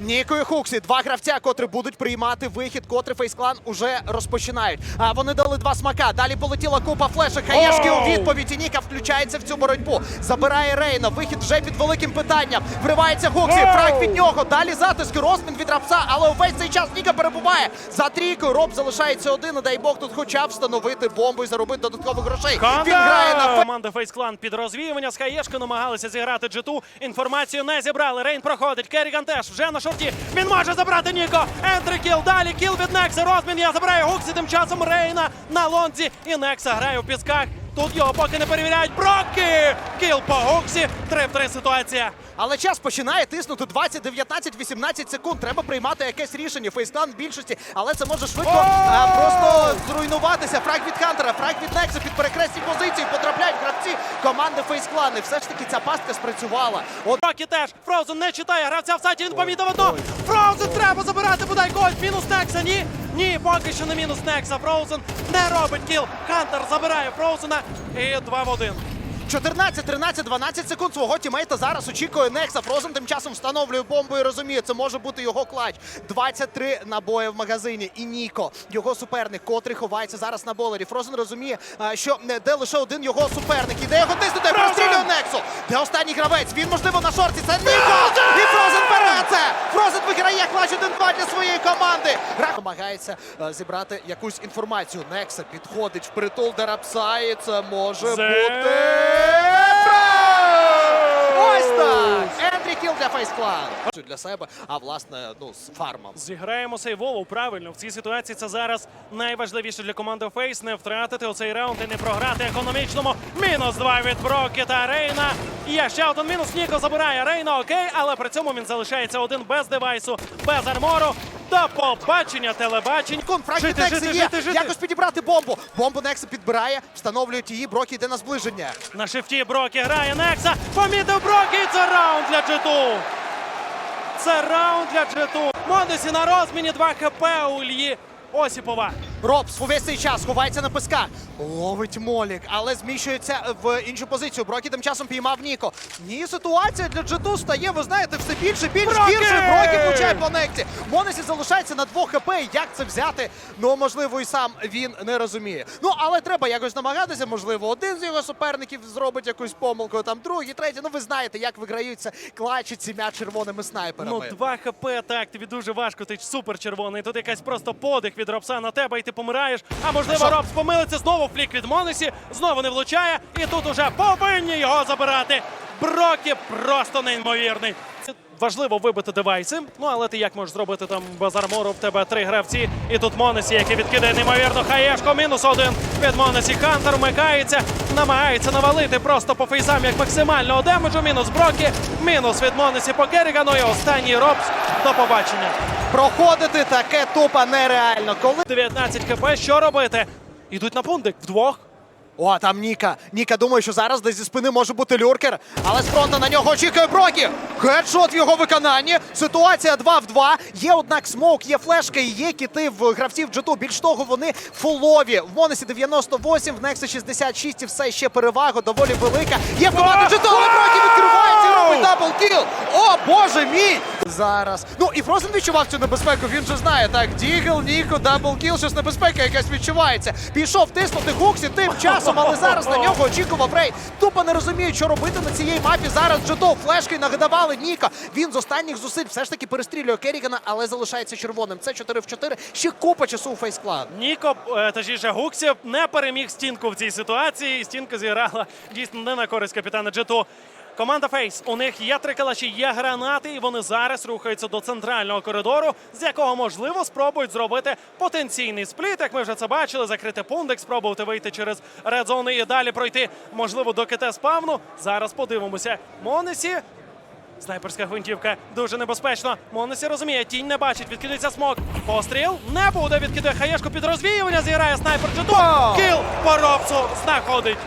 Ніко і Хуксі, два гравця, котрі будуть приймати вихід, котрий фейсклан уже розпочинають. А вони дали два смака. Далі полетіла купа флешок. Хаєшки у Оу! відповідь. І Ніка включається в цю боротьбу. Забирає Рейна. Вихід вже під великим питанням. Вривається Хуксі. Фраг від нього. Далі затиски. Розмін від рапса. Але увесь цей час Ніка перебуває за трійкою. Роб залишається один. І дай Бог тут хоча б встановити бомбу і заробити додаткових грошей. Він грає на Команда Фейс Клан під розвіювання з Хаєшки намагалися зіграти джиту. Інформацію не зібрали. Рейн проходить. Керріган теж вже на шорті. Він може забрати Ніко. Ентри кіл. Далі кіл від Некса. Розмін я забираю Гуксі. Тим часом Рейна на лонзі. І Некса грає в пісках. Тут його поки не перевіряють. Брокі! Кіл по Гуксі. 3 в 3 ситуація. Але час починає тиснути 20, 19, 18 секунд. Треба приймати якесь рішення. Фейсклан в більшості, але це може швидко а, просто зруйнуватися. Фраг від Хантера, фраг від Некса під перекресні позиції. Потрапляють гравці команди Фейсклан. І все ж таки ця пастка спрацювала. От Брокі теж. Фроузен не читає. Гравця в сайті. Він помітив одно. Фроузен треба забирати бодай когось. Мінус Некса. Ні. Ні, поки що не мінус Некса. Фроузен не робить кіл. Хантер забирає Фроузена. І 2 в 1. 14, 13, 12 секунд свого тімейта зараз очікує Некса. Фрозен тим часом встановлює бомбу і розуміє, це може бути його клач. 23 набої в магазині. І Ніко, його суперник, котрий ховається зараз на болері. Фрозен розуміє, що не де лише один його суперник. Іде його тиснути, прострілює Нексу. Де останній гравець? Він можливо на шорті. Це Ніко! І Фрозен бере це! Фрозен виграє клач 1-2 для своєї команди. Гра намагається е, зібрати якусь інформацію. Некса підходить в притул до Рапса, це може бути. Ось так! Ендрі план. Для себе, а власне, ну, з фармом. Зіграємо сейвову. Правильно, в цій ситуації це зараз найважливіше для команди Фейс не втратити оцей раунд і не програти економічному. Мінус два від Брокі та Рейна. Є ще один мінус. Ніко забирає Рейна, окей, але при цьому він залишається один без девайсу, без армору. До побачення, телебачень. Кун, фраг від Жити, жити, є. жити, жити. Якось підібрати бомбу. Бомбу Некса підбирає, встановлюють її, Брокі йде на зближення. На шифті Брокі грає Некса. Помітив Брокі. і Це раунд для джиту. Це раунд для джиту. Мондесі на розміні 2 хп у Ільї Осіпова. Робс увесь цей час ховається на писках. Ловить Молік, але зміщується в іншу позицію. Брокі тим часом піймав Ніко. Ні, ситуація для Джиту стає, ви знаєте, все більше, більш гірше. Брокі влучає по Некті. Монесі залишається на 2 хп. Як це взяти? Ну, можливо, і сам він не розуміє. Ну, але треба якось намагатися. Можливо, один з його суперників зробить якусь помилку, там другий, третій. Ну, ви знаєте, як виграються клатчі цими червоними снайперами. Ну, 2 хп, так, тобі дуже важко, ти супер червоний. Тут якась просто подих від Робса на тебе, і ти помираєш. А можливо? Робс помилиться знову флік від Монесі, знову не влучає, і тут уже повинні його забирати. Брокі просто неймовірний. Це важливо вибити девайси. Ну але ти як можеш зробити там без армору? В тебе три гравці. І тут Монесі, який відкидає неймовірно. Хаєшко мінус один від Монесі. Хантер вмикається, намагається навалити просто по фейсам як максимального демеджу. Мінус Брокі, мінус від Монесі по Керрігану. І останній Робс. До побачення. Проходити таке тупо нереально. Коли 19 хп. Що робити? Ідуть на пундик вдвох. О, там Ніка. Ніка думає, що зараз десь зі спини може бути люркер, але з фронта на нього очікує Брокі. Хедшот в його виконанні. Ситуація 2 в 2. Є, однак, смоук, є флешка і є кіти в гравців Джиту. Більш того, вони фулові. В Монесі 98, в Нексі 66 і все ще перевага доволі велика. Є команда джету, але Брокі відкривається робить даблкіл. О, боже мій! Зараз. Ну і Фрозен відчував цю небезпеку. Він же знає. Так, Дігл, Ніко, даблкіл, щось небезпека якась відчувається. Пішов тиснути Гуксі тим часом, але зараз на нього очікував Рей. Тупо не розуміє, що робити на цієї мапі. Зараз Джето флешки нагадавали Ніка. Він з останніх зусиль все ж таки перестрілює Керрігана, але залишається червоним. Це 4 в 4. Ще купа часу у фейсклан. Ніко, е, точніше, Гуксів не переміг стінку в цій ситуації. Стінка зіграла дійсно не на користь капітана Джету. Команда Фейс. У них є три калаші, є гранати, і вони зараз рухаються до центрального коридору, з якого можливо спробують зробити потенційний спліт. Як ми вже це бачили, закрити пундик, спробувати вийти через редзони і далі пройти, можливо, до КТ спавну. Зараз подивимося. Монесі. Снайперська гвинтівка дуже небезпечно. Монесі розуміє, тінь не бачить, відкидається смок. Постріл не буде. Відкидає хаєшку під розвіювання. Зіграє снайпер Джету. Кіл по робцу знаходить.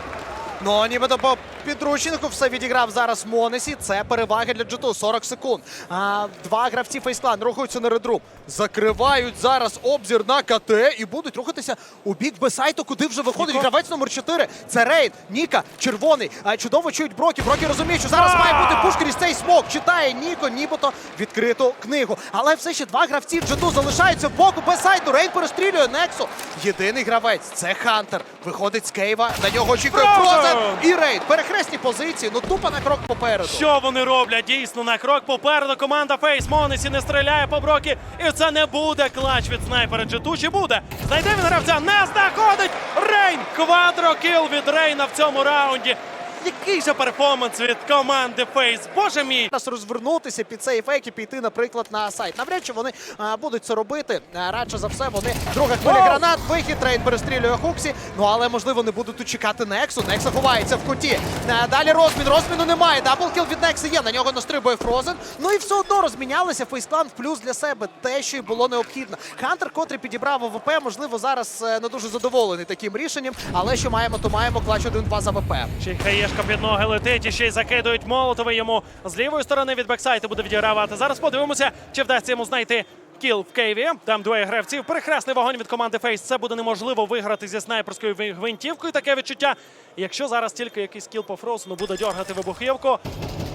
Ну, нібито по підручнику все відіграв зараз Монесі. Це перевага для Джиту. 40 секунд. А, два гравці фейсклан рухаються на редрум. Закривають зараз обзір на КТ і будуть рухатися у бік Бесайту, куди вже виходить Ніко. гравець номер 4. Це Рейд, Ніка, червоний. А, чудово чують Брокі. Брокі розуміє, що зараз має бути пуш крізь цей смок. Читає Ніко, нібито відкриту книгу. Але все ще два гравці Джиту залишаються в боку Бесайту. Рейд перестрілює Нексу. Єдиний гравець це Хантер. Виходить з Кейва. На нього очікує Фроузен! І Рейд. Перехресні позиції. Ну тупо на крок попереду. Що вони роблять? Дійсно, на крок попереду команда Фейс Монесі не стріляє по броки. І це не буде клач від снайпера Джиту. Чи буде? Знайде він гравця, не знаходить! Рейн! Квадрокіл від Рейна в цьому раунді. Який же перформанс від команди Фейс? Боже мій! Зараз розвернутися під цей фейк і піти, наприклад, на сайт. Навряд чи вони а, будуть це робити. А, радше за все, вони друга хвиля Воу! гранат, вихід, трейн перестрілює Хуксі. Ну але можливо не будуть тут чекати Нексу. Некса ховається в куті. А, далі розмін. Розміну немає. Даблкіл від Некса є. На нього настрибує Фрозен. Ну і все одно розмінялися. Фейсклан в плюс для себе. Те, що й було необхідно. Хантер, котрий підібрав АВП, можливо, зараз е, не дуже задоволений таким рішенням. Але що маємо, то маємо клач 1-2 за АВП. Ще й хаєшка під ноги летить і ще й закидують молотови йому з лівої сторони від бексайту буде відігравати. Зараз подивимося, чи вдасться йому знайти. Кіл в Кейві, там двоє гравців. Перехресний вогонь від команди Фейс. Це буде неможливо виграти зі снайперською гвинтівкою. Таке відчуття. Якщо зараз тільки якийсь кіл по Фроусену буде дьоргати вибухівку,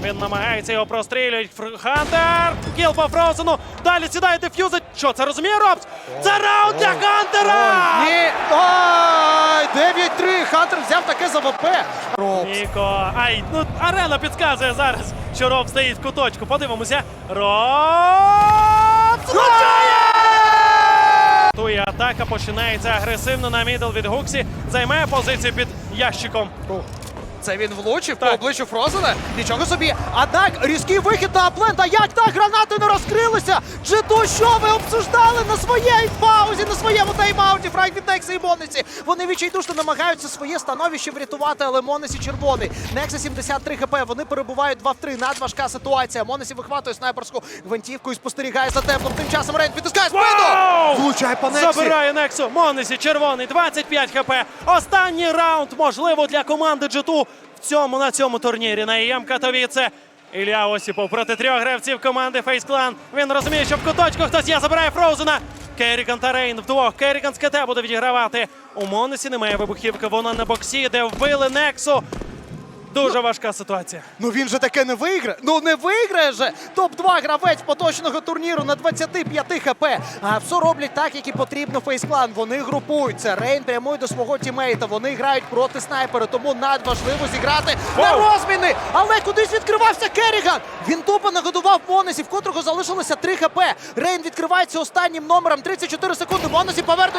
він намагається його прострілюють. Хантер! Кіл по Фроусену. Далі сідає деф'юзить. Що це розуміє Робс? Це раунд для Хантера! Ні. Ой, 9-3. Хантер взяв таке за АВП. Ніко. Ай, ну арена підказує зараз, що Роб стоїть в куточку. Подивимося. Роб! Влучає! Тує атака починається агресивно на мідл від Гуксі. Займає позицію під ящиком. Це він влучив по Так. обличчю Фрозена. Нічого собі. Однак різкий вихід на Аплента. Як так гранати не розкрилися? Джиту, що ви обсуждали на своїй паузі, на своєму тайм-ауті? Фрайк від Некса і Монесі. Вони відчайдушно намагаються своє становище врятувати, але Монесі червоний. Некса 73 хп. Вони перебувають 2 в 3. Надважка ситуація. Монесі вихватує снайперську гвинтівку і спостерігає за теплом. Тим часом Рейн підтискає спину. Влучає по Нексі. Забирає Нексу. Монесі червоний, 25 хп. Останній раунд, можливо, для команди G2 в цьому на цьому турнірі на ІМ Катовіце. Ілля Осіпов проти трьох гравців команди Фейс Клан. Він розуміє, що в куточку хтось є, забирає Фроузена. Керіган та Рейн вдвох. Керіган з КТ буде відігравати. У Монесі немає вибухівки, вона на боксі, де вбили Нексу. Дуже важка ситуація. Ну він же таке не виграє. Ну не виграє же. Топ-2 гравець поточного турніру на 25 хп. А все роблять так, як і потрібно фейсклан. Вони групуються. Рейн прямує до свого тімейта. Вони грають проти снайпера, тому надважливо зіграти на розміни. Але кудись відкривався Керріган. Він тупо нагодував Монесі, в котрого залишилося 3 хп. Рейн відкривається останнім номером. 34 секунди. Монесі повернуто